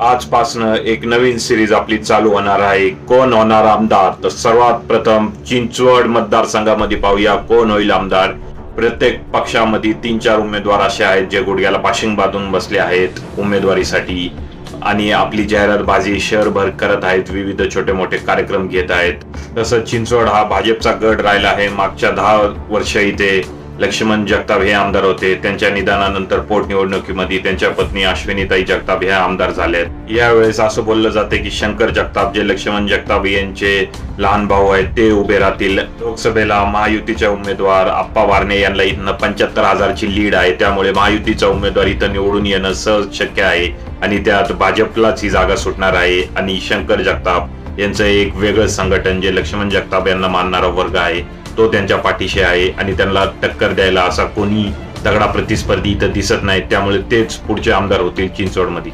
आजपासनं एक नवीन सिरीज आपली चालू होणार आहे. कोण होणार आमदार? तर सर्वात प्रथम चिंचवड मतदारसंघामध्ये पाहूया कोण होईल आमदार. प्रत्येक पक्षामध्ये तीन चार उमेदवार असे आहेत जे गुडघ्याला पाशिंग बांधून बसले आहेत उमेदवारीसाठी. आणि आपली जाहिरातबाजी शहरभर करत आहेत विविध छोटे मोठे कार्यक्रम घेत आहेत. तसंच चिंचवड हा भाजपचा गड राहिला आहे. मागच्या दहा वर्ष इथे लक्ष्मण जगताप हे आमदार होते. त्यांच्या निधनानंतर पोटनिवडणुकीमध्ये त्यांच्या पत्नी अश्विनीताई जगताप ह्या आमदार झाल्यात यावेळेस असं बोललं जाते की शंकर जगताप जे लक्ष्मण जगताप यांचे लहान भाऊ आहेत ते उभे राहतील. लोकसभेला महायुतीच्या उमेदवार आप्पा वारणे यांना इथनं पंच्याहत्तर हजारची लीड आहे. त्यामुळे महायुतीचा उमेदवार इथं निवडून येणं सहज शक्य आहे आणि त्यात भाजपलाच ही जागा सुटणार आहे आणि शंकर जगताप यांचं एक वेगळं संघटन जे लक्ष्मण जगताप यांना मानणारा वर्ग आहे तो त्यांच्या पाठीशी आहे आणि त्यांना टक्कर द्यायला असा कोणी तगडा प्रतिस्पर्धी इथं दिसत नाही. त्यामुळे तेच पुढचे आमदार होतील चिंचवडमध्ये.